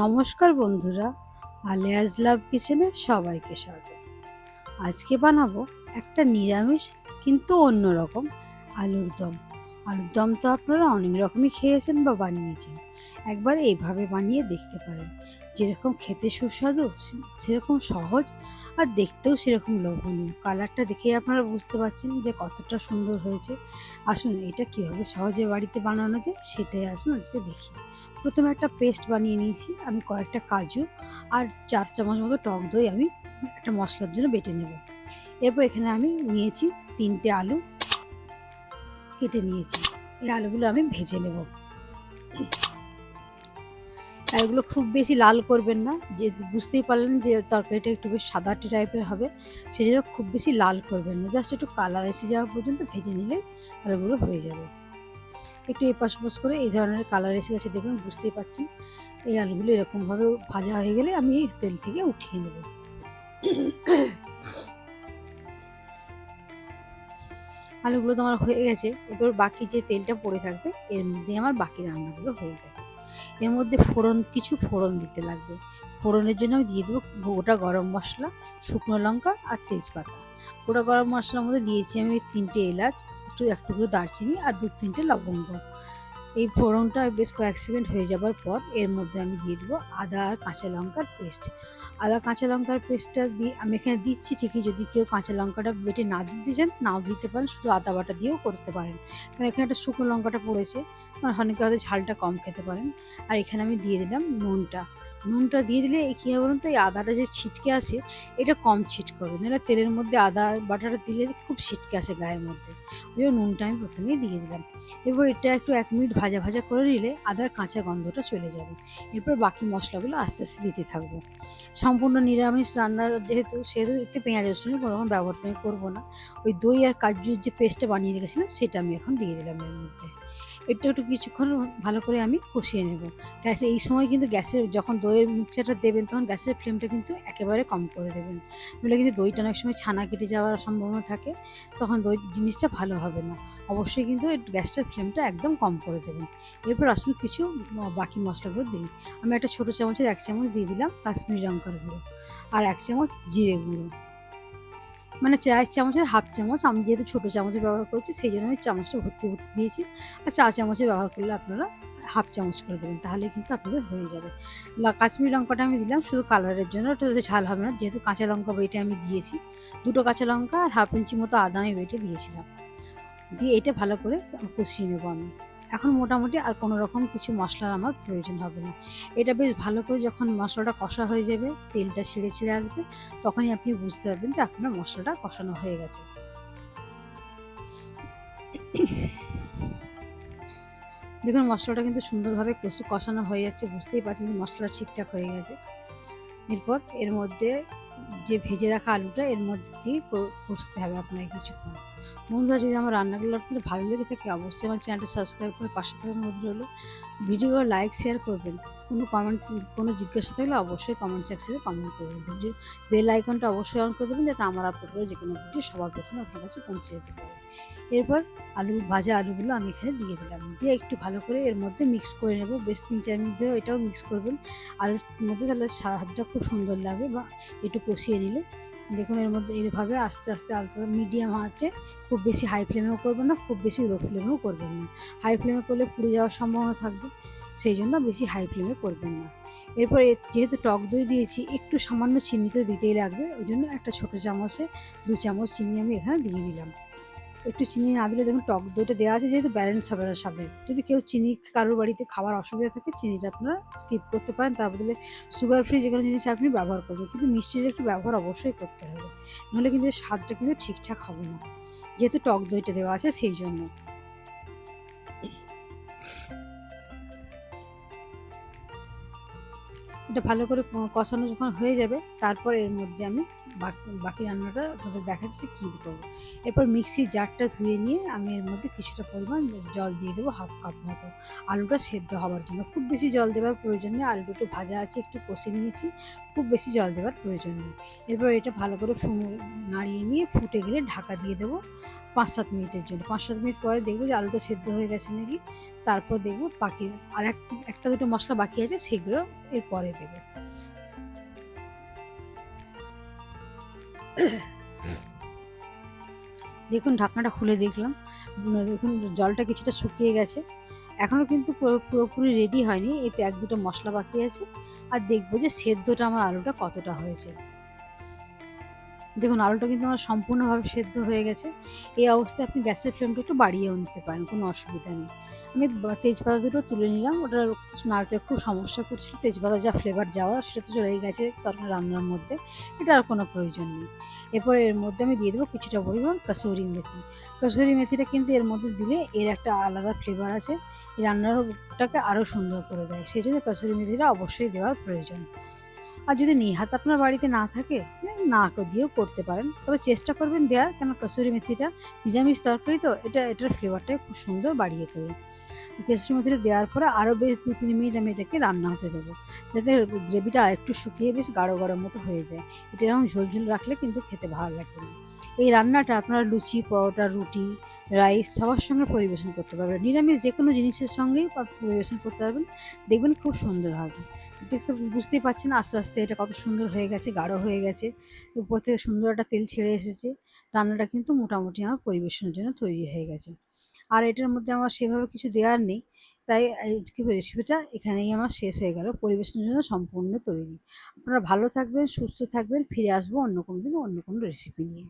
নমস্কার বন্ধুরা আলিয়াজ লাভ কিচেনে সবাইকে স্বাগত। আজকে বানাবো একটা নিরামিষ কিন্তু অন্যরকম আলুর দম। আলুর দম তো আপনারা অনেক রকমই খেয়েছেন বা বানিয়েছেন। একবার এইভাবে বানিয়ে দেখতে পারেন। যেরকম খেতে সুস্বাদু সেরকম সহজ আর দেখতেও সেরকম লোভনীয়। কালারটা দেখেই আপনারা বুঝতে পারছেন যে কতটা সুন্দর হয়েছে। আসুন, এটা কীভাবে সহজে বাড়িতে বানানো যায় সেটাই আসুন আজকে দেখি। প্রথমে একটা পেস্ট বানিয়ে নিয়েছি। আমি কয়েকটা কাজু আর চার চামচ মতো টক দই আমি একটা মশলার জন্য বেটে নেব। এরপর এখানে আমি নিয়েছি তিনটে আলু কেটে নিয়েছি। এই আলুগুলো আমি ভেজে নেব। আর এগুলো খুব বেশি লাল করবেন না, যে বুঝতেই পারলেন যে তরকারিটা একটু বেশ সাদাটে টাইপের হবে সেই জন্য খুব বেশি লাল করবেন না। জাস্ট একটু কালার এসে যাওয়া পর্যন্ত ভেজে নিলে আলুগুলো হয়ে যাবে। একটু এপাশ পাশ করে এই ধরনের কালার এসে গেছে দেখুন, বুঝতেই পারছেন এই আলুগুলো এরকমভাবে ভাজা হয়ে গেলে আমি তেল থেকে উঠিয়ে নেব। আলুগুলো তো আমার হয়ে গেছে, এবার বাকি যে তেলটা পড়ে থাকবে, এর মধ্যে আমার বাকি রান্নাগুলো হয়ে যাবে। এর মধ্যে ফোড়ন, কিছু ফোড়ন দিতে লাগবে। ফোড়নের জন্য আমি দিয়ে দেবো গোটা গরম মশলা, শুকনো লঙ্কা আর তেজপাতা। গোটা গরম মশলার মধ্যে দিয়েছি আমি তিনটে এলাচ, একটু এক টুকরো দারচিনি আর দু তিনটে লবঙ্গ। এই ফোড়নটা বেশ কয়েক সেকেন্ড হয়ে যাবার পর এর মধ্যে আমি দিয়ে দেবো আদা আর কাঁচা লঙ্কার পেস্ট। আদা, কাঁচা লঙ্কার পেস্টটা দিয়ে আমি এখানে দিচ্ছি ঠিকই যদি কেউ কাঁচা লঙ্কাটা বেটে না দিতে চান, নাও দিতে পারেন, শুধু আদা বাটা দিয়েও করতে পারেন। কারণ এখানে একটা শুকনো লঙ্কাটা পড়েছে আর অনেকে হয়তো ঝালটা কম খেতে পারেন। আর এখানে আমি দিয়ে দিলাম নুনটা। নুনটা দিয়ে দিলে কী হবে বলুন তো, এই আদাটা যে ছিটকে আসে, এটা কম ছিটকে হবে নাহলে তেলের মধ্যে আদা বাটাটা দিলে খুব ছিটকে আসে গায়ের মধ্যে। ওই নুনটা আমি প্রথমেই দিয়ে দিলাম। এরপর এটা একটু এক মিনিট ভাজা ভাজা করে নিলে আদার কাঁচা গন্ধটা চলে যাবে। এরপর বাকি মশলাগুলো আস্তে আস্তে দিতে থাকব। সম্পূর্ণ নিরামিষ রান্না যেহেতু, সেহেতু এতে পেঁয়াজ রসুনের কোনো রকম ব্যবহার আমি করব না। ওই দই আর কাজুর যে পেস্টটা বানিয়ে রেখেছিলাম, সেটা আমি এখন দিয়ে দিলাম এর মধ্যে। এটা একটু কিছুক্ষণ ভালো করে আমি কষিয়ে নেব। গ্যাসে এই সময় কিন্তু গ্যাসের যখন দইয়ের মিক্সচারটা দেবেন, তখন গ্যাসের ফ্লেমটা কিন্তু একেবারে কম করে দেবেন। নইলে কিন্তু দইটা অনেক সময় ছানা কেটে যাওয়ার সম্ভাবনা থাকে, তখন দই জিনিসটা ভালো হবে না। অবশ্যই কিন্তু গ্যাসটার ফ্লেমটা একদম কম করে দেবেন। এরপর আসুন কিছু বাকি মশলাগুলো দিই। আমি একটা ছোটো চামচের এক চামচ দিয়ে দিলাম কাশ্মীরি লঙ্কার গুঁড়ো আর এক চামচ জিরে গুঁড়ো। মানে চার চামচের হাফ চামচ, আমি যেহেতু ছোটো চামচের ব্যবহার করছি, সেই জন্য আমি চামচটা ভর্তি ভর্তি দিয়েছি। আর চা চামচের ব্যবহার করলে আপনারা হাফ চামচ করে দেবেন, তাহলে কিন্তু আপনাদের হয়ে যাবে। কাশ্মীরি লঙ্কাটা আমি দিলাম শুধু কালারের জন্য ওটা ঝাল হবে না, যেহেতু কাঁচা লঙ্কা বেটে আমি দিয়েছি। দুটো কাঁচা লঙ্কা আর হাফ ইঞ্চি মতো আদা আমি বেটে দিয়েছিলাম। দিয়ে এটা ভালো করে কষিয়ে নেব আমি। এখন মোটামুটি আর কোনো রকম কিছু মশলার আমার প্রয়োজন হবে না। এটা বেশ ভালো করে যখন মশলাটা কষা হয়ে যাবে, তেলটা ছিঁড়ে ছিঁড়ে আসবে, তখনই আপনি বুঝতে পারবেন যে আপনার মশলাটা কষানো হয়ে গেছে। দেখুন, মশলাটা কিন্তু সুন্দরভাবে কষে কষানো হয়ে যাচ্ছে, বুঝতেই পারছেন যে মশলাটা ঠিকঠাক হয়ে গেছে। এরপর এর মধ্যে যে ভেজে রাখা আলুটা এর মধ্যে দিয়ে কষতে হবে আপনাকে কিছুক্ষণ। বন্ধুরা, যদি আমার রান্নাগুলো আপনাদের ভালো লেগে থাকে, অবশ্যই আমার চ্যানেলটা সাবস্ক্রাইব করে পাশে থাকার মধ্যে হলো ভিডিও লাইক, শেয়ার করবেন। কোনো কমেন্ট কোনো জিজ্ঞাসা থাকলে অবশ্যই কমেন্ট সেকশনে কমেন্ট করবেন ভিডিও বেল আইকনটা অবশ্যই অন করে দেবেন, যাতে আমার আপলোড করে যে কোনো ভিডিও সবার প্রথমে আপনার কাছে পৌঁছে যেতে পারে। এরপর আলু, ভাজা আলুগুলো আমি এখানে দিয়ে দিলাম। দিয়ে একটু ভালো করে এর মধ্যে মিক্স করে নেব। বেশ তিন চার মিনিট ধরে এটাও মিক্স করবেন। আলুর মধ্যে তাহলে স্বাদটা খুব সুন্দর লাগবে বা একটু কষিয়ে নিলে। দেখুন এর মধ্যে এইভাবে আস্তে আস্তে আলতো মিডিয়াম আছে। খুব বেশি হাই ফ্লেমেও করবেন না, খুব বেশি লো ফ্লেমেও করবেন না। হাই ফ্লেমে করলে পুড়ে যাওয়ার সম্ভাবনা থাকবে। সেই জন্য বেশি হাই ফ্লেমে করবেন না। এরপর যেহেতু টক দই দিয়েছি, একটু সামান্য চিনি তো দিতেই লাগবে, ওই জন্য একটা ছোটো চামচে, দু চামচ চিনি আমি এখানে দিয়ে দিলাম। একটু চিনি না দিলে দেখুন টক দইটা দেওয়া আছে, যেহেতু ব্যালেন্স হবে না স্বাদে যদি কেউ চিনি কারোর বাড়িতে খাবার অসুবিধা থাকে, চিনিটা আপনারা স্কিপ করতে পারেন, তার বদলে সুগার ফ্রি যে কোনো জিনিস আপনি ব্যবহার করবেন। কিন্তু মিষ্টির একটু ব্যবহার অবশ্যই করতে হবে, নাহলে কিন্তু স্বাদটা কিন্তু ঠিকঠাক হবে না, যেহেতু টক দইটা দেওয়া আছে সেই জন্য। এটা ভালো করে কষানো যখন হয়ে যাবে তারপর এর মধ্যে আমি বাকি বাকি রান্নাটা আপনাদের দেখাচ্ছি কী করব। এরপর মিক্সির জারটা ধুয়ে নিয়ে আমি এর মধ্যে কিছুটা পরিমাণ জল দিয়ে দেবো হাফ কাপ মতো। আলুটা সেদ্ধ হওয়ার জন্য খুব বেশি জল দেওয়ার প্রয়োজন নেই। আলুটা একটু ভাজা আছে, একটু কষে নিয়েছি, খুব বেশি জল দেওয়ার প্রয়োজন নেই। এরপর এটা ভালো করে নাড়িয়ে নিয়ে ফুটে গেলে ঢাকা দিয়ে দেবো পাঁচ সাত মিনিটের জন্য। পাঁচ সাত মিনিট পরে দেখব যে আলুটা সেদ্ধ হয়ে গেছে নাকি। তারপর দেখব বাকি আর এক, একটা দুটো মশলা বাকি আছে, সেগুলো এর পরে দেবো। দেখুন, ঢাকনাটা খুলে দেখলাম। দেখুন, জলটা কিছুটা শুকিয়ে গেছে। এখনও কিন্তু পুরো- পুরোপুরি রেডি হয়নি। এতে এক দুটো মশলা বাকি আছে। আর দেখব যে সেদ্ধটা আমার আলুটা কতটা হয়েছে। দেখুন, আলুটা কিন্তু আমার সম্পূর্ণভাবে সেদ্ধ হয়ে গেছে। এই অবস্থায় আপনি গ্যাসের ফ্লেমটা একটু বাড়িয়েও নিতে পারেন, কোনো অসুবিধা নেই। আমি তেজপাতা দুটো তুলে নিলাম, ওটা নাড়তে খুব সমস্যা করছিল, তেজপাতা যা ফ্লেভার যাওয়া, সেটা তো চলেই গেছে তরকারি রান্নার মধ্যে, এটা আর কোনো প্রয়োজন নেই। এরপর এর মধ্যে আমি দিয়ে দেবো কিছুটা পরিমাণ কাসুরি মেথি। কাসুরি মেথিটা কিন্তু এর মধ্যে দিলে এর একটা আলাদা ফ্লেভার আছে রান্নাটাকে আরও সুন্দর করে দেয়। সেই জন্য কাসুরি মেথিটা অবশ্যই দেওয়ার প্রয়োজন। আর যদি নিহাত আপনার বাড়িতে না থাকে না দিয়েও করতে পারেন। তবে চেষ্টা করবেন দেওয়ার কেন কসুরি মেথিটা নিরামিষ তরকারি তো, এটা, এটার ফ্লেভারটা খুব সুন্দর বাড়িয়ে দেবে কসুরি মেথিটা দেওয়ার পরে আরও বেশ দু, তিন মিনিট আমি এটাকে রান্না হতে দেবো। যাতে গ্রেভিটা একটু শুকিয়ে বেশ গাঢ় গাঢ় মতো হয়ে যায়। এটা এরকম ঝোল ঝোল রাখলে কিন্তু খেতে ভালো লাগবে না। এই রান্নাটা আপনারা লুচি, পরোটা, রুটি, রাইস সবার সঙ্গে পরিবেশন করতে পারবেন। নিরামিষ যে কোনো জিনিসের সঙ্গেই পরিবেশন করতে পারবেন। দেখবেন খুব সুন্দর হবে। দেখতে বুঝতেই পারছেন আস্তে আস্তে এটা কত সুন্দর হয়ে গেছে, গাঢ় হয়ে গেছে। উপর থেকে সুন্দর একটা তেল ছেড়ে এসেছে। রান্নাটা কিন্তু মোটামুটি আমার পরিবেশনের জন্য তৈরি হয়ে গেছে। আর এটার মধ্যে আমার সেভাবে কিছু দেওয়ার নেই। তাই রেসিপিটা এখানেই আমার শেষ হয়ে গেল। পরিবেশনের জন্য সম্পূর্ণ তৈরি। আপনারা ভালো থাকবেন, সুস্থ থাকবেন, ফিরে আসব অন্য কোনো দিন অন্য কোনো রেসিপি নিয়ে।